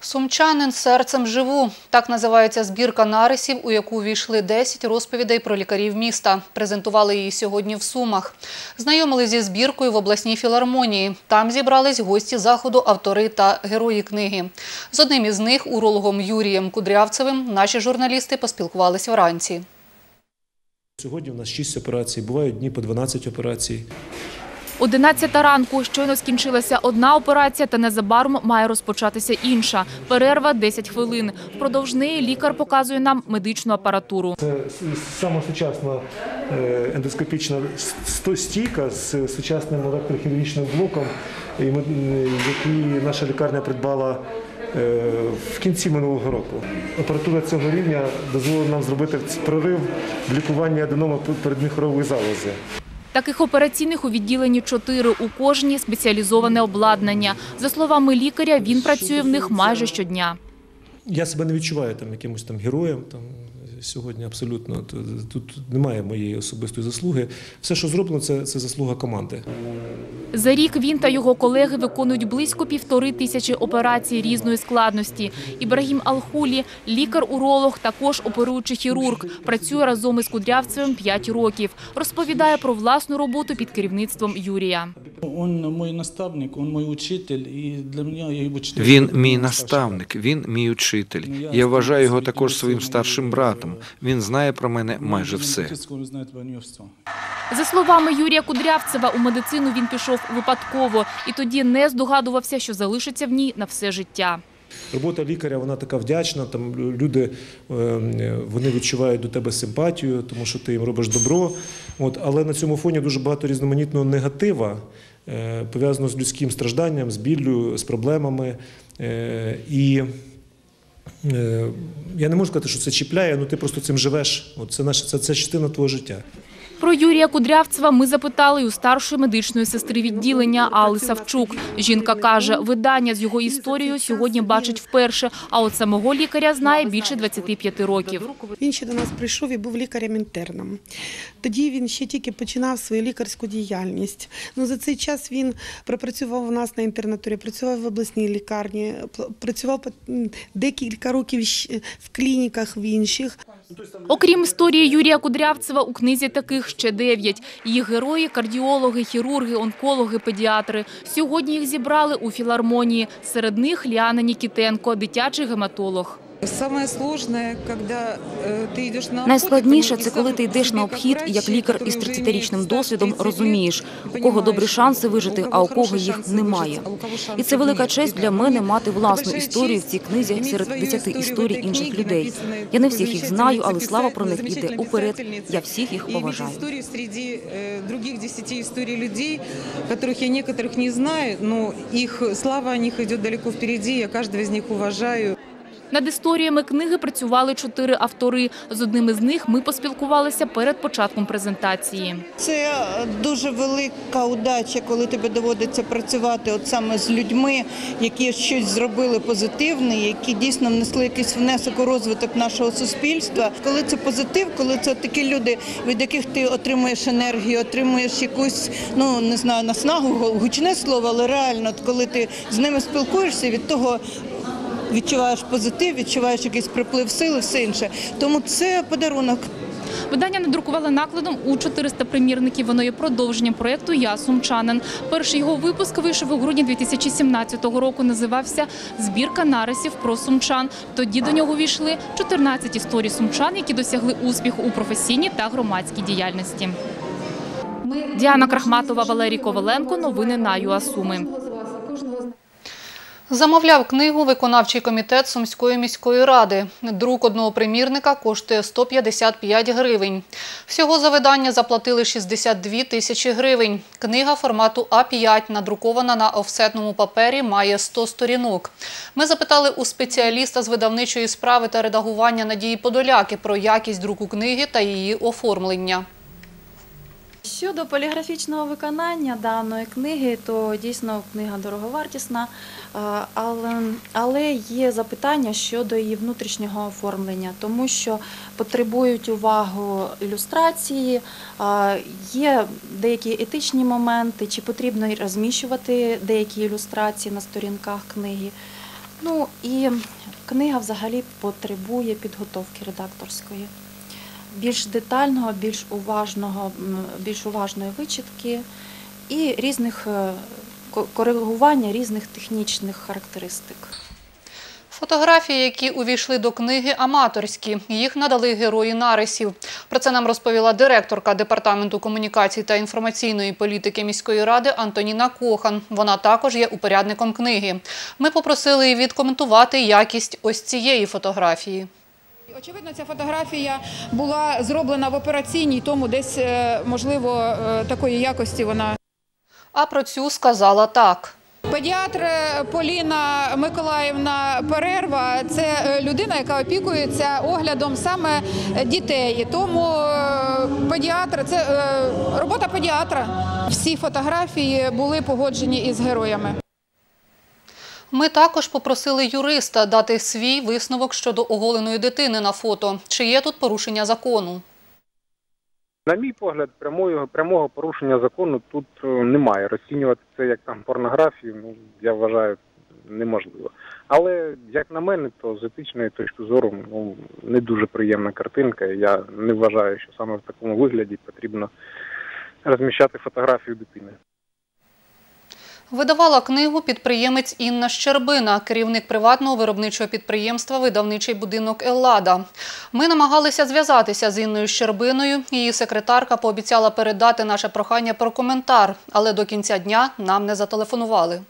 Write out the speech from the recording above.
Сумчанин серцем живу. Так називається збірка нарисів, у яку війшли 10 розповідей про лікарів міста. Презентували її сьогодні в Сумах. Знайомили зі збіркою в обласній філармонії. Там зібрались гості заходу, автори та герої книги. З одним із них, урологом Юрієм Кудрявцевим, наші журналісти поспілкувались вранці. Сьогодні у нас 6 операцій, бувають дні по 12 операцій. 11 ранку. Щойно скінчилася одна операція, та незабаром має розпочатися інша. Перерва 10 хвилин. Впродовж неї лікар показує нам медичну апаратуру. Це саме сучасна е, ендоскопічна стійка з сучасним електрохірургічним блоком, е, який наша лікарня придбала е, в кінці минулого року. Апаратура цього рівня дозволила нам зробити прорив в лікуванні аденоми передміхорової залози. Таких операційних у відділенні чотири. У кожній спеціалізоване обладнання. За словами лікаря, він працює в них майже щодня. Я себе не відчуваю там якимось там героєм. Там сьогодні абсолютно тут, немає моєї особистої заслуги. Все, що зроблено, це, це заслуга команди. За рік він та його колеги виконують близько півтори тисячі операцій різної складності. Ібрагім Алхулі, лікар-уролог, також оперуючий хірург, працює разом із Кудрявцевим 5 років. Розповідає про власну роботу під керівництвом Юрія. Он мой наставник, он мой учитель, і для мене я його читаю. Він мій наставник, він мій учитель. Я вважаю його також своїм старшим братом. Він знає про мене майже все. Він знає все. За словами Юрія Кудрявцева, у медицину він пішов випадково і тоді не здогадувався, що залишиться в ній на все життя. Робота лікаря вона така вдячна. Там люди е, вони відчувають до тебе симпатію, тому що ти їм робиш добро. От, але на цьому фоні дуже багато різноманітного негатива, е, пов'язаного з людським стражданням, з біллю, з проблемами. Е, І е, я не можу сказати, що це чіпляє, ну ти просто цим живеш. От це наша це, це частина твого життя. Про Юрія Кудрявцева ми запитали й у старшої медичної сестри відділення Алли Савчук. Жінка каже, видання з його історією сьогодні бачить вперше, а от самого лікаря знає більше 25 років. Він ще до нас прийшов і був лікарем-інтерном. Тоді він ще тільки починав свою лікарську діяльність. Ну, за цей час він пропрацював у нас на інтернатурі, працював в обласній лікарні, працював декілька років в клініках в інших. Окрім історії Юрія Кудрявцева, у книзі таких ще дев'ять. Їх герої – кардіологи, хірурги, онкологи, педіатри. Сьогодні їх зібрали у філармонії. Серед них Ліана Нікітенко, дитячий гематолог. Самое сложное, когда э, ты йдеш на Найскладніше обход, це і коли сам ти йдеш собі на обхід, як і як врач, лікар із який 30-річним вже досвідом имеет стаж 30 розумієш, лет, у кого добрі понимаєш, шанси вижити, у а у кого кого їх хороші немає. шанси вижити, а у кого І шансів це велика нет. честь для Ребята, мене ну, мати це власну большая історію в честь цій книзі иметь серед свою 10 історію в історій этой інших книге, людей. написаної Я не такою всіх їх знаю, але слава замечательницей, про них іде замечательной уперед. писательницей. Я всіх їх И иметь поважаю. историю среди э, других 10 историй людей, которых я некоторых не знаю, но их слава о них идет далеко впереди, я каждого из них уважаю. Над історіями книги працювали чотири автори. З одним із них ми поспілкувалися перед початком презентації. Це дуже велика удача, коли тобі доводиться працювати от саме з людьми, які щось зробили позитивне, які дійсно внесли якийсь внесок у розвиток нашого суспільства. Коли це позитив, коли це такі люди, від яких ти отримуєш енергію, отримуєш якусь, ну не знаю, наснагу, гучне слово, але реально, коли ти з ними спілкуєшся, від того. Відчуваєш позитив, відчуваєш якийсь приплив сили, все інше. Тому це подарунок Видання надрукували накладом у 400 примірників. Воно є продовженням проєкту «Я сумчанин». Перший його випуск вийшов у грудні 2017 року. Називався «Збірка нарисів про сумчан». Тоді до нього війшли 14 історій сумчан, які досягли успіху у професійній та громадській діяльності. Діана Крахматова, Валерій Коваленко. Новини на ЮАСуми. Замовляв книгу виконавчий комітет Сумської міської ради. Друк одного примірника коштує 155 гривень. Всього за видання заплатили 62 тисячі гривень. Книга формату А5, надрукована на офсетному папері, має 100 сторінок. Ми запитали у спеціаліста з видавничої справи та редагування Надії Подоляки про якість друку книги та її оформлення. Щодо поліграфічного виконання даної книги, то дійсно книга дороговартісна, е, але, є запитання щодо її внутрішнього оформлення, тому що потребують увагу ілюстрації, е, є деякі етичні моменти, чи потрібно розміщувати деякі ілюстрації на сторінках книги. Ну і книга взагалі потребує підготовки редакторської. Більш детального, більш уважного, більш уважної вичитки і різних е, ко- коригування різних технічних характеристик. Фотографії, які увійшли до книги, аматорські. Їх надали герої нарисів. Про це нам розповіла директорка департаменту комунікацій та інформаційної політики міської ради Антоніна Кохан. Вона також є упорядником книги. Ми попросили її відкоментувати якість ось цієї фотографії. Очевидно, ця фотографія була зроблена в операційній, тому десь, е, можливо, е, такої якості вона. А про цю сказала так. Педіатр Поліна Миколаївна Перерва це е, людина, яка опікується оглядом саме дітей. Тому педіатр це робота педіатра. Всі фотографії були погоджені із героями. Ми також попросили юриста дати свій висновок щодо оголеної дитини на фото. Чи є тут порушення закону? На мій погляд, прямого, прямого порушення закону тут е, немає. Розцінювати це як там порнографію, ну я вважаю неможливо. Але як на мене, то з етичної точки зору ну не дуже приємна картинка. Я не вважаю, що саме в такому вигляді потрібно розміщати фотографію дитини. Видавала книгу підприємець Інна Щербина, керівник приватного виробничого підприємства Видавничий будинок Еллада. Ми намагалися зв'язатися з Інною Щербиною. Її секретарка пообіцяла передати наше прохання про коментар, але до кінця дня нам не зателефонували.